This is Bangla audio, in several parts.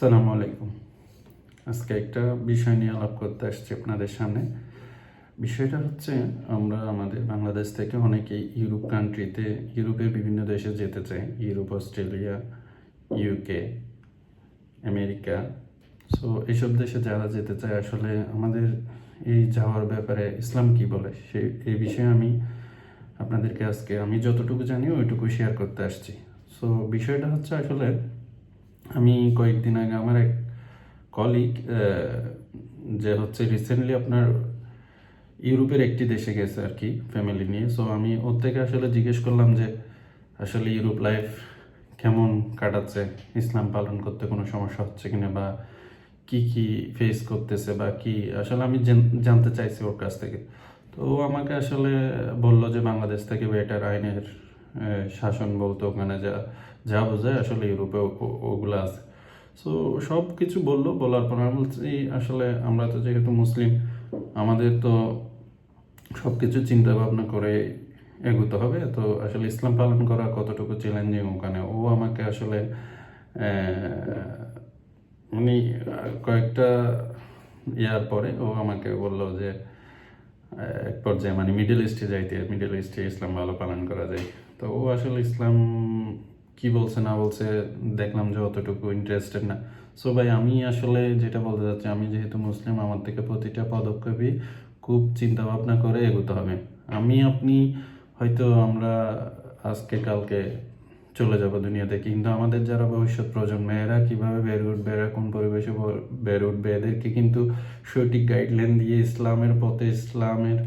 আসসালামু আলাইকুম। আজকে একটা বিষয় নিয়ে আলাপ করতে আসছি আপনাদের সামনে। বিষয়টা হচ্ছে, আমরা আমাদের বাংলাদেশ থেকে অনেকেই ইউরোপ কান্ট্রিতে ইউরোপের বিভিন্ন দেশে যেতে চাই। Europe, Australia UK America. So এইসব দেশে যারা যেতে চায়, আসলে আমাদের এই যাওয়ার ব্যাপারে ইসলাম কি বলে? সেই এই বিষয়ে আমি আপনাদেরকে আজকে, আমি যতটুকু জানি, ওইটুকু শেয়ার করতে আসছি। সো বিষয়টা হচ্ছে আসলে আমি কয়েকদিন আগে আমার এক কলিগ যে হচ্ছে রিসেন্টলি আপনার ইউরোপের একটি দেশে গেছে আর কি ফ্যামিলি নিয়ে। সো আমি ওর থেকে আসলে জিজ্ঞেস করলাম যে, আসলে ইউরোপ লাইফ কেমন কাটাচ্ছে? ইসলাম পালন করতে কোনো সমস্যা হচ্ছে কিনা বা কি কি ফেস করতেছে বা কি? আসলে আমি জানতে চাইছি ওর কাছ থেকে। তো আমাকে আসলে বলল যে, বাংলাদেশ থেকে বেটার আইনের শাসন বলতে ওখানে যা যা বোঝায় আসলে ইউরোপে ওগুলো আছে। সো সব কিছু বলল, বলার পর আমি বলছি আসলে আমরা তো যেহেতু মুসলিম, আমাদের তো সব কিছু চিন্তা ভাবনা করে এগোতে হবে। তো আসলে ইসলাম পালন করা কতটুকু চ্যালেঞ্জিং ওখানে? ও আমাকে আসলে উনি কয়েকটা ইয়ার পরে ও আমাকে বলল যে এক পর্যায়ে মানে মিডল ইস্টে যাইতে মিডল ইস্টে ইসলাম ভালো পালন করা যায়। তো ও আসলে ইসলাম কি বলছে না বলছে দেখলাম যে অতটুকু ইন্টারেস্টেড না। সো ভাই, আমি আসলে যেটা বলতে চাচ্ছি, আমি যেহেতু মুসলিম, আমার থেকে প্রতিটা পদক্ষেপই খুব চিন্তা ভাবনা করে এগোতে হবে। আমি, আপনি হয়তো আমরা আজকে কালকে চলে যাব দুনিয়াতে। কিন্তু আমাদের যারা ভবিষ্যৎ প্রজন্ম, এরা কীভাবে বেড়ে উঠবে, এরা কোন পরিবেশে ব- বেড়ে উঠবে, এদেরকে কিন্তু সঠিক গাইডলাইন দিয়ে ইসলামের পথে, ইসলামের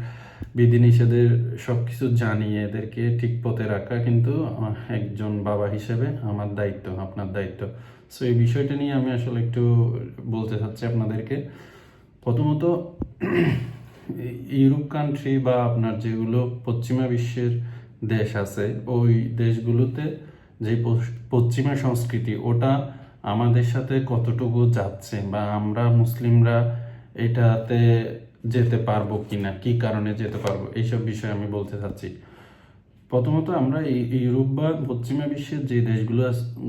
বিধিনিষেধের সব কিছু জানিয়ে এদেরকে ঠিক পথে রাখা কিন্তু একজন বাবা হিসেবে আমার দায়িত্ব, আপনার দায়িত্ব। সো এই বিষয়টা নিয়ে আমি আসলে একটু বলতে চাচ্ছি আপনাদেরকে। প্রথমত, ইউরোপ কান্ট্রি বা আপনার যেগুলো পশ্চিমা বিশ্বের দেশ আছে, ওই দেশগুলোতে যে পশ্চিমা সংস্কৃতি, ওটা আমাদের সাথে কতটুকু যাচ্ছে বা আমরা মুসলিমরা এটাতে যেতে পারব কিনা, কি কারণে যেতে পারব, এইসব বিষয়ে আমি বলতে চাচ্ছি। প্রথমত আমরা এই, ইউরোপ বা পশ্চিমা বিশ্বের যে দেশগুলো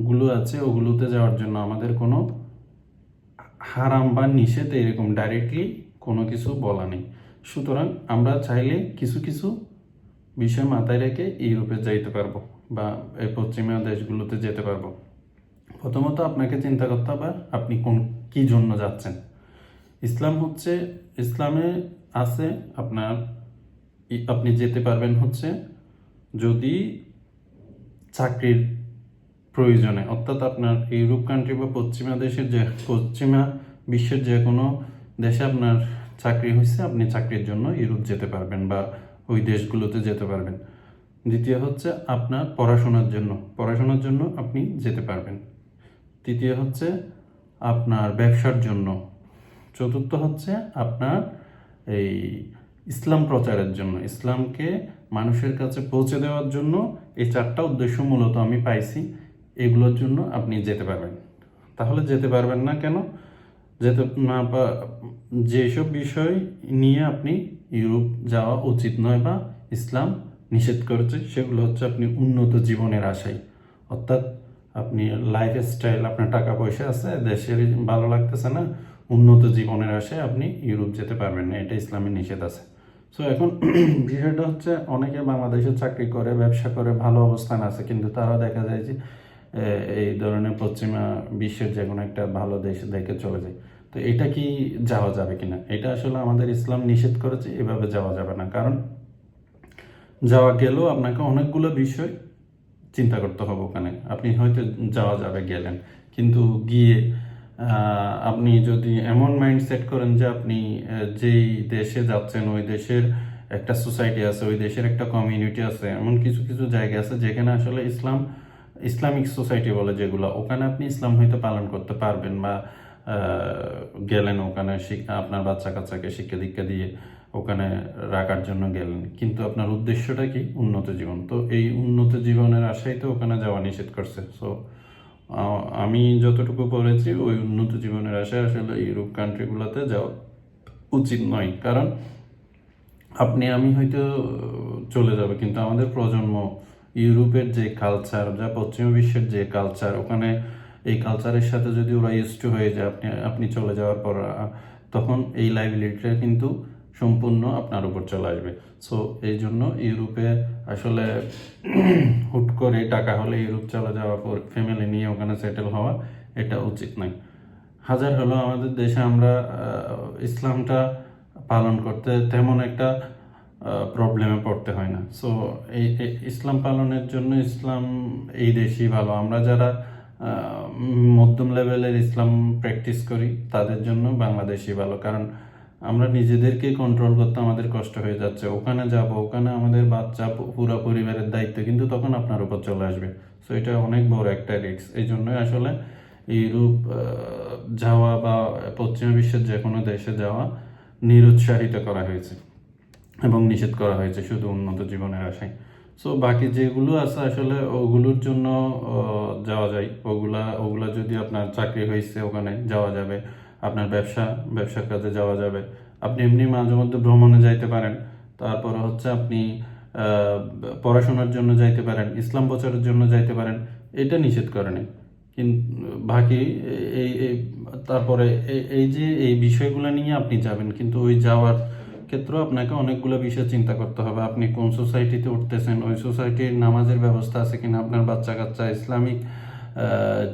গুলো আছে, ওগুলোতে যাওয়ার জন্য আমাদের কোনো হারাম বা নিষেধ এরকম ডাইরেক্টলি কোনো কিছু বলা নেই। সুতরাং আমরা চাইলে কিছু কিছু বিষয় মাথায় রেখে ইউরোপে যাইতে পারব বা এই পশ্চিমা দেশগুলোতে যেতে পারব। প্রথমত আপনাকে চিন্তা করতে হবে আপনি কোন, কি জন্য যাচ্ছেন। ইসলাম হচ্ছে, ইসলামে আছে আপনার আপনি যেতে পারবেন হচ্ছে যদি চাকরির প্রয়োজনে, অর্থাৎ আপনার ইউরোপ কান্ট্রি বা পশ্চিমা দেশের যে, পশ্চিমা বিশ্বের যে কোনো দেশে আপনার চাকরি হয়েছে আপনি চাকরির জন্য ইউরোপ যেতে পারবেন বা ওই দেশগুলোতে যেতে পারবেন। দ্বিতীয় হচ্ছে আপনার পড়াশোনার জন্য। পড়াশোনার জন্য আপনি যেতে পারবেন। তৃতীয় হচ্ছে আপনার ব্যবসার জন্য। চতুর্থ হচ্ছে আপনার এই ইসলাম প্রচারের জন্য। ইসলামকে মানুষের কাছে পৌঁছে দেওয়ার জন্য এই চারটা উদ্দেশ্য মূলত আমি পাইছি। এগুলোর জন্য আপনি যেতে পারবেন। তাহলে যেতে পারবেন না কেন? পা, যেসব বিষয় নিয়ে আপনি ইউরোপ যাওয়া উচিত নয় বা ইসলাম নিষেধ করেছে, সেগুলো হচ্ছে আপনি উন্নত জীবনের আশায়। অর্থাৎ আপনি লাইফ স্টাইল আপনার টাকা পয়সা আছে, দেশের ভালো লাগতেছে না, উন্নত জীবনের আশায় আপনি ইউরোপ যেতে পারবেন না, এটা ইসলামের নিষেধ আছে। সো এখন বিষয়টা হচ্ছে, অনেকে বাংলাদেশে চাকরি করে, ব্যবসা করে, ভালো অবস্থান আছে, কিন্তু তারা দেখা যায় যে এই ধরনের পশ্চিমা বিশ্বের যে কোনো একটা ভালো দেশ দেখে চলে যায়। তো এটা কি যাওয়া যাবে কিনা? এটা আসলে আমাদের ইসলাম নিষেধ করেছে, এভাবে যাওয়া যাবে না। কারণ যাওয়া গেলেও আপনাকে অনেকগুলো বিষয় চিন্তা করতে হবে ওখানে। আপনি হয়তো যাওয়া যাবে, গেলেন। কিন্তু গিয়ে আপনি যদি এমন মাইন্ড সেট করেন যে আপনি যেই দেশে যাচ্ছেন, ওই দেশের একটা সোসাইটি আছে, ওই দেশের একটা কমিউনিটি আছে, এমন কিছু কিছু জায়গা আছে যেখানে আসলে ইসলাম ইসলামিক সোসাইটি বলে যেগুলো, ওখানে আপনি ইসলাম হয়তো পালন করতে পারবেন বা গেলেন ওখানে আপনার বাচ্চা কাচ্চাকে শিক্ষা দীক্ষা দিয়ে ওখানে রাখার জন্য গেলেন। কিন্তু আপনার উদ্দেশ্যটা কি? উন্নত জীবন। তো এই উন্নত জীবনের আশাই তো ওখানে যাওয়া নিষেধ করছে। সো আমি যতটুকু পড়েছি, ওই উন্নত জীবনের আশায় আসলে ইউরোপ কান্ট্রিগুলোতে যাওয়া উচিত নয়। কারণ, আপনি, আমি হয়তো, চলে যাবে, কিন্তু আমাদের প্রজন্ম ইউরোপের যে কালচার যা পশ্চিম বিশ্বের যে কালচার ওখানে এই কালচারের সাথে যদি ওরা ইউজ টু হয়ে যায়, আপনি আপনি চলে যাওয়ার পর তখন এই লাইবিলিটিটা কিন্তু সম্পূর্ণ আপনার উপর চলে আসবে। সো এই জন্য ইউরোপে আসলে হুট করে টাকা হলে ইউরোপ চলে যাওয়া পর ফ্যামিলি নিয়ে ওখানে সেটেল হওয়া এটা উচিত নয়। হাজার হলো আমাদের দেশে আমরা ইসলামটা পালন করতে তেমন একটা প্রবলেমে পড়তে হয় না। সো এই ইসলাম পালনের জন্য ইসলাম এই দেশই ভালো। আমরা যারা মধ্যম লেভেলের ইসলাম প্র্যাকটিস করি, তাদের জন্য বাংলাদেশই ভালো। কারণ আমরা নিজেদেরকে কন্ট্রোল করতে আমাদের কষ্ট হয়ে যাচ্ছে। ওখানে যাব, ওখানে আমাদের বাচ্চা পুরো পরিবারের দায়িত্ব, কিন্তু তখন আপনার উপর চলে আসবে। সো এটা অনেক বড় একটা রিক্স এই জন্যই আসলে ইউরোপ যাওয়া বা পশ্চিমা বিশ্বের যে কোনো দেশে যাওয়া নিরুৎসাহিত করা হয়েছে। এবং নিষেধ করা হয়েছে শুধু উন্নত জীবনের আশায়। সো বাকি যেগুলো আছে আসলে ওগুলোর জন্য যাওয়া যায়। ওগুলা ওগুলা যদি আপনার চাকরি হয়েছে ওখানে, যাওয়া যাবে। আপনার ব্যবসা ব্যবসা কাজে যাওয়া যাবে। আপনি এমনি মাঝে মধ্যে ভ্রমণে যাইতে পারেন। তারপরে হচ্ছে আপনি পড়াশোনার জন্য যাইতে পারেন, ইসলাম প্রচারের জন্য যাইতে পারেন, এটা নিষেধ করে নাই। কিন্তু বাকি এই তারপরে এই যে, এই বিষয়গুলো নিয়ে আপনি যাবেন, কিন্তু ওই যাওয়ার ক্ষেত্রেও আপনাকে অনেকগুলো বিষয় চিন্তা করতে হবে। আপনি কোন সোসাইটিতে উঠতেছেন, ওই সোসাইটির নামাজের ব্যবস্থা আছে কিনা? আপনার বাচ্চা কাচ্চা ইসলামিক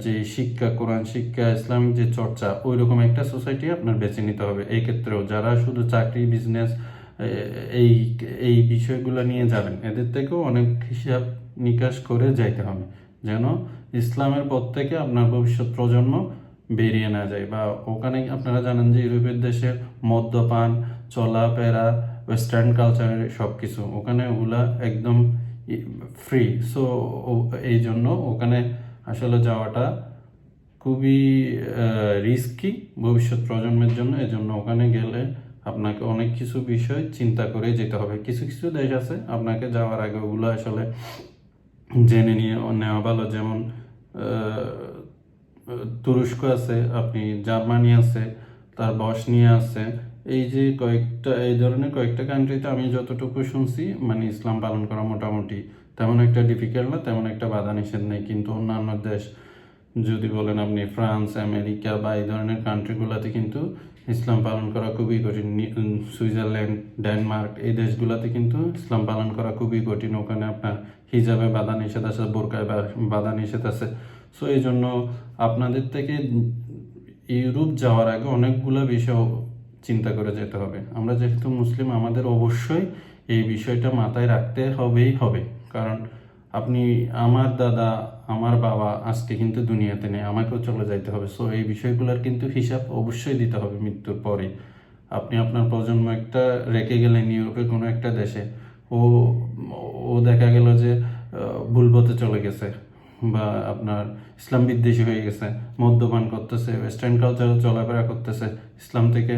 যে শিক্ষা, কোরআন শিক্ষা, ইসলামিক যে চর্চা ওই রকম একটা সোসাইটি আপনার বেছে নিতে হবে। এই ক্ষেত্রেও যারা শুধু চাকরি বিজনেস এই এই বিষয়গুলো নিয়ে যাবেন, এদের থেকেও অনেক হিসাব নিকাশ করে যাইতে হবে। যেন ইসলামের পথ থেকে আপনার ভবিষ্যৎ প্রজন্ম বেরিয়ে না যায় বা ওখানে আপনারা জানেন যে ইউরোপের দেশের মদ্যপান, চলাফেরা ওয়েস্টার্ন কালচারের সব কিছু ওখানে ওগুলা একদম ফ্রি সো এই জন্য ওখানে আসলে যাওয়াটা খুবই রিস্কি ভবিষ্যৎ প্রজন্মের জন্য। এজন্য ওখানে গেলে আপনাকে অনেক কিছু বিষয় চিন্তা করে যেতে হবে। কিছু কিছু দেশ আছে আপনাকে যাওয়ার আগে ওগুলো আসলে জেনে নিয়ে নেওয়া ভালো। যেমন তুরস্ক আছে, আপনি জার্মানি আছে, তার বসনিয়া আছে, এই যে কয়েকটা, এই ধরনের কয়েকটা কান্ট্রিতে আমি যতটুকু শুনছি মানে ইসলাম পালন করা মোটামুটি তেমন একটা ডিফিকাল্ট না, তেমন একটা বাধা নিষেধ নেই, কিন্তু অন্যান্য দেশ, যদি বলেন আপনি ফ্রান্স, আমেরিকা বা এই ধরনের কান্ট্রিগুলোতে কিন্তু ইসলাম পালন করা খুবই কঠিন সুইজারল্যান্ড, ডেনমার্ক, এই দেশগুলোতে কিন্তু ইসলাম পালন করা খুবই কঠিন, ওখানে আপনার হিজাবে বাধা নিষেধ আছে, বোরকায় বাধা নিষেধ আছে। সো এই জন্য আপনাদের থেকে ইউরোপ যাওয়ার আগে অনেকগুলো বিষয় চিন্তা করে যেতে হবে। আমরা যেহেতু মুসলিম, আমাদের অবশ্যই এই বিষয়টা মাথায় রাখতে হবেই হবে। কারণ আপনি আমার দাদা, আমার বাবা আজকে কিন্তু দুনিয়াতে নেই, আমাকেও চলে যাইতে হবে। সো এই বিষয়গুলোর কিন্তু হিসাব অবশ্যই দিতে হবে মৃত্যুর পরে। আপনি আপনার প্রজন্ম একটা রেখে গেলেন ইউরোপে কোনো একটা দেশে। ও ও দেখা গেল যে ভুলবতে চলে গেছে। বা আপনার ইসলাম বিদ্বেষী হয়ে গেছে, মদ্যপান করতেছে ওয়েস্টার্ন কালচারে চলাফেরা করতেছে, ইসলাম থেকে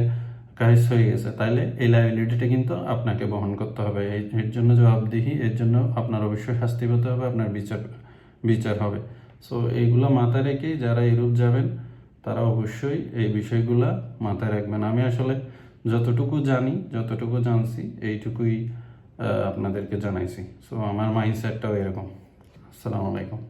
কাহিস হয়ে গেছে, তাইলে এই লাইবিলিটিটা কিন্তু আপনাকে বহন করতে হবে। এর জন্য জবাবদিহি, এর জন্য আপনার অবশ্যই শাস্তি পেতে হবে, আপনার বিচার বিচার হবে। সো এইগুলো মাথায় রেখে যারা ইউরোপ যাবেন, তারা অবশ্যই এই বিষয়গুলা মাথায় রাখবেন। আমি আসলে যতটুকু জানি, যতটুকু জানছি, এইটুকুই আপনাদেরকে জানাইছি। সো আমার মাইন্ডসেটটাও এরকম। আসসালামু আলাইকুম।